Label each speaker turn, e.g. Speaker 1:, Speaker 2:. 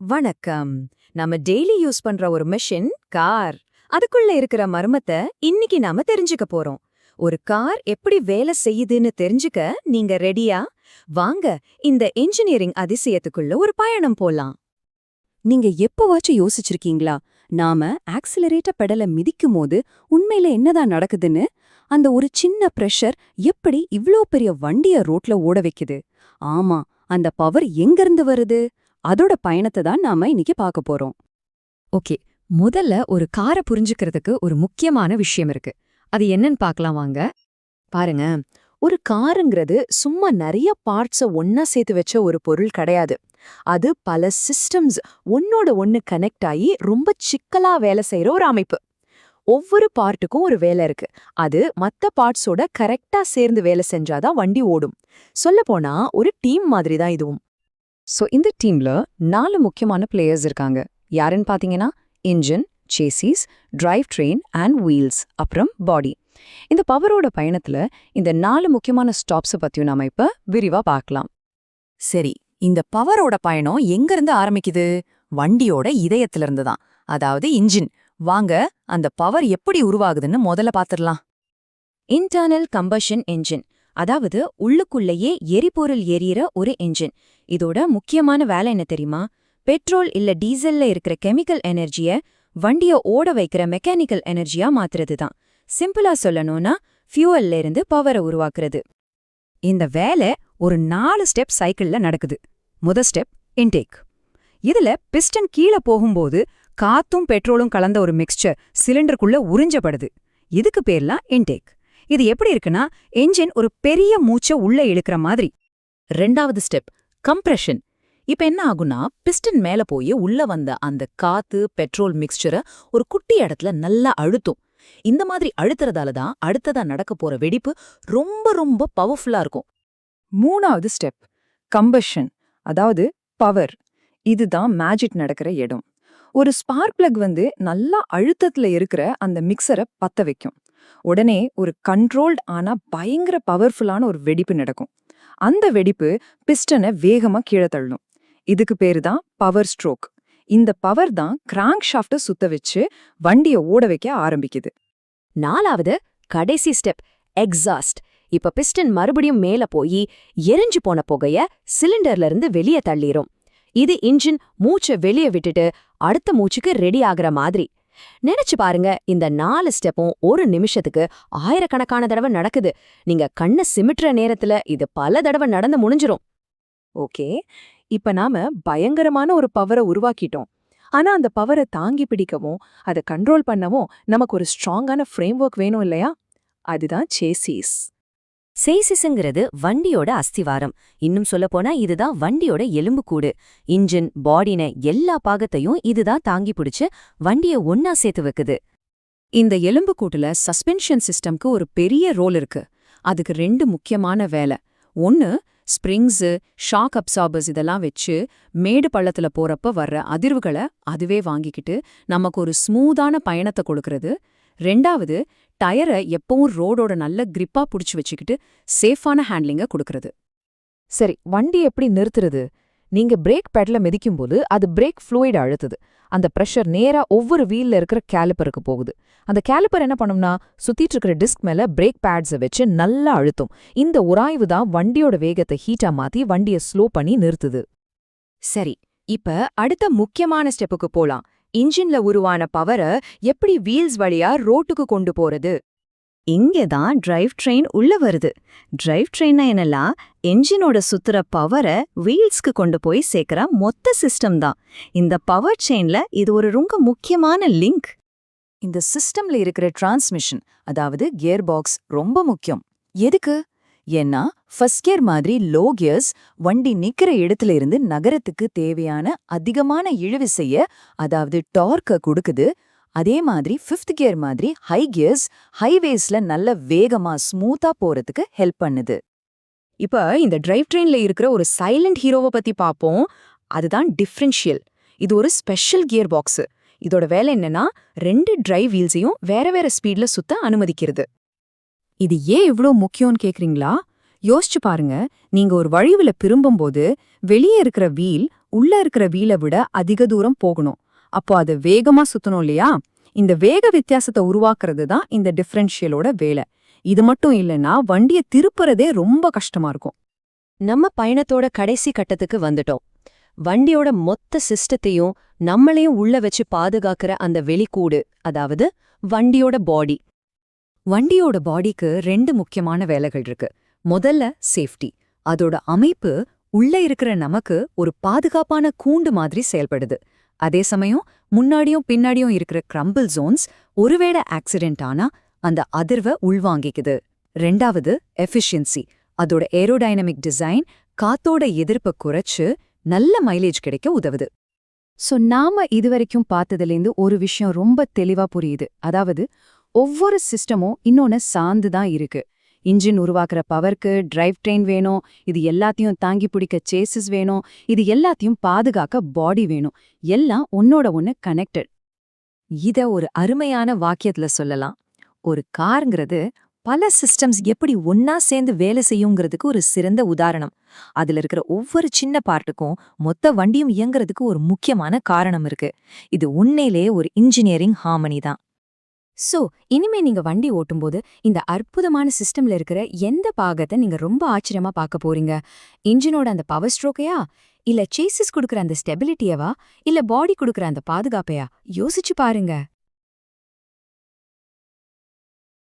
Speaker 1: வணக்கம். நாம daily use பண்ற ஒரு மெஷின் கார் அதுக்குள்ள இருக்கிற மர்மத்தை இன்னைக்கு நாம தெரிஞ்சுக்க போறோம். ஒரு கார் எப்படி வேலை செய்யுதுன்னு தெரிஞ்சுக்க நீங்க ரெடியா வாங்க இந்த இன்ஜினியரிங் அதிசயத்துக்குள்ள ஒரு பயணம் போலாம்.
Speaker 2: நீங்க எப்பவாச்சும் யோசிச்சிருக்கீங்களா? நாம ஆக்சிலரேட்டர் பெடலை மிதிக்கும் போது உண்மையில என்னதான் நடக்குதுன்னு? அந்த ஒரு சின்ன பிரஷர் எப்படி இவ்ளோ பெரிய வண்டிய ரோட்ல ஓட வைக்குது? ஆமா அந்த பவர் எங்கிருந்து வருது? அதோட பயணத்தை தான் நாம இன்னைக்கு பார்க்க போறோம்.
Speaker 1: ஓகே முதல்ல ஒரு காரை புரிஞ்சுக்கிறதுக்கு ஒரு முக்கியமான விஷயம் இருக்கு. அது என்னன்னு பார்க்கலாம் வாங்க. பாருங்க ஒரு காருங்கிறது சும்மா நிறைய பார்ட்ஸ ஒன்னா சேர்த்து வச்ச ஒரு பொருள் கிடையாது. அது பல சிஸ்டம்ஸ் ஒன்னோட ஒன்னு கனெக்ட் ஆகி ரொம்ப சிக்கலா வேலை செய்யற ஒரு அமைப்பு. ஒவ்வொரு பார்ட்டுக்கும் ஒரு வேலை இருக்கு. அது மத்த பார்ட்ஸோட கரெக்டா சேர்ந்து வேலை செஞ்சாதான் வண்டி ஓடும். சொல்லப்போனா ஒரு டீம் மாதிரி தான் இதுவும். ஸோ இந்த டீம்ல நாலு முக்கியமான பிளேயர்ஸ் இருக்காங்க. யாருன்னு பார்த்தீங்கன்னா engine chassis drive train and wheels அப்புறம் பாடி இந்த பவரோட பயணத்துல இந்த நாலு முக்கியமான ஸ்டாப்ஸை பத்தியும் நாம இப்போ விரிவா பார்க்கலாம். சரி இந்த பவரோட பயணம் எங்கிருந்து ஆரம்பிக்குது? வண்டியோட இதயத்துல இருந்து தான். அதாவது இன்ஜின் வாங்க அந்த பவர் எப்படி உருவாகுதுன்னு முதல்ல பார்த்துடலாம் இன்டர்னல் கம்பஷன் என்ஜின் அதாவது உள்ளுக்குள்ளேயே எரிபொருள் எரியற ஒரு என்ஜின் இதோட முக்கியமான வேலை என்ன தெரியுமா? பெட்ரோல் இல்ல டீசல்ல இருக்கிற கெமிக்கல் எனர்ஜிய வண்டிய ஓட வைக்கிற மெக்கானிக்கல் எனர்ஜியா மாத்துறது தான் சிம்பிளா சொல்லணும்னா ஃபியூவல்ல இருந்து பவரை உருவாக்குறது. இந்த வேலை ஒரு நாலு ஸ்டெப் சைக்கிள்ல நடக்குது. முத ஸ்டெப் இன்டேக் இதுல பிஸ்டன் கீழே போகும்போது காத்தும் பெட்ரோலும் கலந்த ஒரு மிக்ஸ்சர் சிலிண்டருக்குள்ள உறிஞ்சப்படுது. இதுக்கு பேர்லாம் இன்டேக் இது எப்படி இருக்குன்னா என்ஜின் ஒரு பெரிய மூச்சை உள்ள இழுக்கிற மாதிரி. ரெண்டாவது ஸ்டெப் கம்ப்ரெஷன் இப்ப என்ன ஆகும்னா பிஸ்டன் மேல போய் உள்ள வந்த அந்த காத்து பெட்ரோல் மிக்சரை ஒரு குட்டி இடத்துல நல்லா அழுத்தும். இந்த மாதிரி அழுத்துறதால தான் அடுத்ததா நடக்க போற வெடிப்பு ரொம்ப ரொம்ப பவர்ஃபுல்லா இருக்கும். மூணாவது ஸ்டெப் கம்பஷன் அதாவது பவர் இதுதான் மேஜிக் நடக்கிற இடம். ஒரு ஸ்பார்க் பிளக் வந்து நல்லா அழுத்தத்துல இருக்கிற அந்த மிக்சரை பத்த வைக்கும். உடனே ஒரு கண்ட்ரோல்ட் ஆனா பயங்கர பவர்ஃபுல்லான ஒரு வெடிப்பு நடக்கும். அந்த வெடிப்பு பிஸ்டனை வேகமா கீழே தள்ளும். இதுக்கு பேரு தான் பவர் ஸ்ட்ரோக் இந்த பவர் தான் கிராங்க் ஷாஃப்ட சுத்த வச்சு வண்டிய ஓட வைக்க ஆரம்பிக்குது. நாலாவது கடைசி ஸ்டெப் எக்ஸாஸ்ட் இப்ப பிஸ்டன் மறுபடியும் மேல போய் எரிஞ்சு போன புகைய சிலிண்டர்ல இருந்து வெளியே தள்ளிரும். இது இன்ஜின் மூச்சை வெளியே விட்டுட்டு அடுத்த மூச்சுக்கு ரெடி ஆகுற மாதிரி. நினைச்சு பாருங்க இந்த நாலு ஸ்டெப்பும் ஒரு நிமிஷத்துக்கு ஆயிரக்கணக்கான தடவை நடக்குது. நீங்க கண்ணை சிமிட்டுற நேரத்துல இது பல தடவை நடந்து முடிஞ்சிரும். ஓகே இப்ப நாம பயங்கரமான ஒரு பவரை உருவாக்கிட்டோம். ஆனா அந்த பவரை தாங்கி பிடிக்கவும் அதை கண்ட்ரோல் பண்ணவும் நமக்கு ஒரு ஸ்ட்ராங்கான ஃப்ரேம் ஒர்க் வேணும் இல்லையா? அதுதான் சேசிஸ்
Speaker 2: சேசிஸுங்கிறது வண்டியோட அஸ்திவாரம். இன்னும் சொல்லப்போனா இதுதான் வண்டியோட எலும்புக்கூடு. இன்ஜின் பாடின எல்லா பாகத்தையும் இதுதான் தாங்கி பிடிச்சு வண்டிய ஒன்னா சேர்த்து வைக்குது.
Speaker 1: இந்த எலும்புக்கூட்டுல சஸ்பென்ஷன் சிஸ்டம்க்கு ஒரு பெரிய ரோல் இருக்கு. அதுக்கு ரெண்டு முக்கியமான வேலை. ஒன்னு ஸ்ப்ரிங்ஸு ஷாக் அப்சார்பர்ஸ் இதெல்லாம் வச்சு மேடு பள்ளத்துல போறப்ப வர்ற அதிர்வுகளை அதுவே வாங்கிக்கிட்டு நமக்கு ஒரு ஸ்மூதான பயணத்தை கொடுக்கறது. ரெண்டாவது டயரை எப்பவும் ரோடோட நல்ல கிரிப்பா புடிச்சு வச்சுக்கிட்டு சேஃபான ஹேண்ட்லிங்க கொடுக்கறது. சரி வண்டி எப்படி நிறுத்துறது? நீங்க பிரேக் பேட்ல மிதிக்கும்போது அது பிரேக் ஃப்ளூயிட் அழுத்துது. அந்த ப்ரெஷர் நேரா ஒவ்வொரு வீல்ல இருக்கிற கேலிப்பருக்கு போகுது. அந்த கேலிப்பர் என்ன பண்ணும்னா சுத்திட்டு இருக்கிற டிஸ்க் மேல பிரேக் பேட்ஸை வச்சு நல்லா அழுத்தும். இந்த உராய்வு தான் வண்டியோட வேகத்தை ஹீட்டா மாத்தி வண்டியை ஸ்லோ பண்ணி நிறுத்துது. சரி இப்ப அடுத்த முக்கியமான ஸ்டெப்புக்கு போலாம். இன்ஜின்ல உருவான பவரை எப்படி வீல்ஸ் வழியா ரோட்டுக்கு கொண்டு போறது?
Speaker 2: இங்கே தான் டிரைவ் ட்ரெயின் உள்ள வருது. டிரைவ் ட்ரெயின்னா என்னலாம் என்ஜினோட சுத்துற பவரை வீல்ஸ்க்கு கொண்டு போய் சேர்க்கிற மொத்த சிஸ்டம் தான். இந்த பவர் செயின்ல இது ஒரு ரொம்ப முக்கியமான லிங்க்
Speaker 1: இந்த சிஸ்டம்ல இருக்கிற டிரான்ஸ்மிஷன் அதாவது கியர் பாக்ஸ் ரொம்ப முக்கியம். எதுக்கு? ஏன்னா ஃபர்ஸ்ட் கியர் மாதிரி லோ கியர்ஸ் வண்டி நிக்கிற இடத்துல இருந்து நகரத்துக்கு தேவையான அதிகமான இழுவிசைய அதாவது டார்க்க கொடுக்குது. அதே மாதிரி ஃபிஃப்த் கியர் மாதிரி ஹை கியர்ஸ் ஹைவேஸ்ல நல்ல வேகமா ஸ்மூத்தா போறதுக்கு ஹெல்ப் பண்ணுது. இப்ப இந்த டிரைவ் ட்ரெயின்ல இருக்கிற ஒரு சைலண்ட் ஹீரோவை பத்தி பாப்போம். அதுதான் டிஃப்ரென்ஷியல் இது ஒரு ஸ்பெஷல் கியர் பாக்ஸு இதோட வேலை என்னன்னா ரெண்டு டிரைவ் வீல்ஸையும் வேற வேற ஸ்பீட்ல சுத்த அனுமதிக்கிறது. இது ஏன் இவ்ளோ முக்கியம்னு கேக்குறீங்களா? யோசிச்சு பாருங்க. நீங்க ஒரு வழிவுல திரும்பும்போது வெளியே இருக்கிற வீல்
Speaker 2: உள்ள இருக்கிற வீலை விட அதிக தூரம் போகணும். அப்போ அது வேகமா சுத்தணும் இல்லையா? இந்த வேக வித்தியாசத்தை உருவாக்குறது தான் இந்த டிஃபரன்ஷியலோட வேலை. இது மட்டும் இல்லைன்னா வண்டியை திருப்புறதே ரொம்ப கஷ்டமா இருக்கும்.
Speaker 1: நம்ம பயணத்தோட கடைசி கட்டத்துக்கு வந்துட்டோம். வண்டியோட மொத்த சிஸ்டத்தையும் நம்மளையும் உள்ள வச்சு பாதுகாக்கிற அந்த வெளிக்கூடு அதாவது வண்டியோட பாடி. வண்டியோட பாடிக்கு ரெண்டு முக்கியமான வேலைகள் இருக்கு. முதல்ல சேஃப்டி. அதோட அமைப்பு உள்ள இருக்கிற நமக்கு ஒரு பாதுகாப்பான கூண்டு மாதிரி செயல்படுது. அதே சமயம் முன்னாடியும் பின்னாடியும் இருக்கிற கிரம்பிள் ஜோன்ஸ் ஒருவேளை ஆக்சிடென்ட் ஆனா அந்த அதிர்வை உள்வாங்கிக்குது. ரெண்டாவது எஃபிஷியன்சி அதோட ஏரோடைனமிக் டிசைன் காத்தோட எதிர்ப்பை குறைச்சு நல்ல மைலேஜ் கிடைக்க உதவுது.
Speaker 2: சோ நாம இதுவரைக்கும் பார்த்ததுலேருந்து ஒரு விஷயம் ரொம்ப தெளிவா புரியுது. அதாவது ஒவ்வொரு சிஸ்டமும் இன்னொன்னு சார்ந்து தான் இருக்கு. இன்ஜின் உருவாக்குற பவருக்கு டிரைவ் ட்ரெயின் வேணும் இது எல்லாத்தையும் தாங்கி பிடிக்க சேசஸ் வேணும் இது எல்லாத்தையும் பாதுகாக்க பாடி வேணும். எல்லாம் ஒன்னோட ஒன்று கனெக்டட்
Speaker 1: இத ஒரு அருமையான வாக்கியத்துல சொல்லலாம். ஒரு கார்ங்கிறது பல சிஸ்டம்ஸ் எப்படி ஒன்னா சேர்ந்து வேலை செய்யுங்கிறதுக்கு ஒரு சிறந்த உதாரணம். அதுல இருக்கிற ஒவ்வொரு சின்ன பார்ட்டுக்கும் மொத்த வண்டியும் இயங்குறதுக்கு ஒரு முக்கியமான காரணம் இருக்கு. இது உண்மையிலேயே ஒரு இன்ஜினியரிங் ஹார்மனி தான்.
Speaker 2: சோ இனிமே நீங்க வண்டி ஓட்டும்போது இந்த அற்புதமான சிஸ்டம்ல இருக்கிற எந்த பாகத்தை நீங்க ரொம்ப ஆச்சரியமா பார்க்க போறீங்க? இன்ஜினோட அந்த பவர் ஸ்ட்ரோக்கையா இல்ல சேசஸ் கொடுக்குற அந்த ஸ்டெபிலிட்டியவா இல்ல பாடி கொடுக்குற அந்த பாதுகாப்பையா? யோசிச்சு பாருங்க.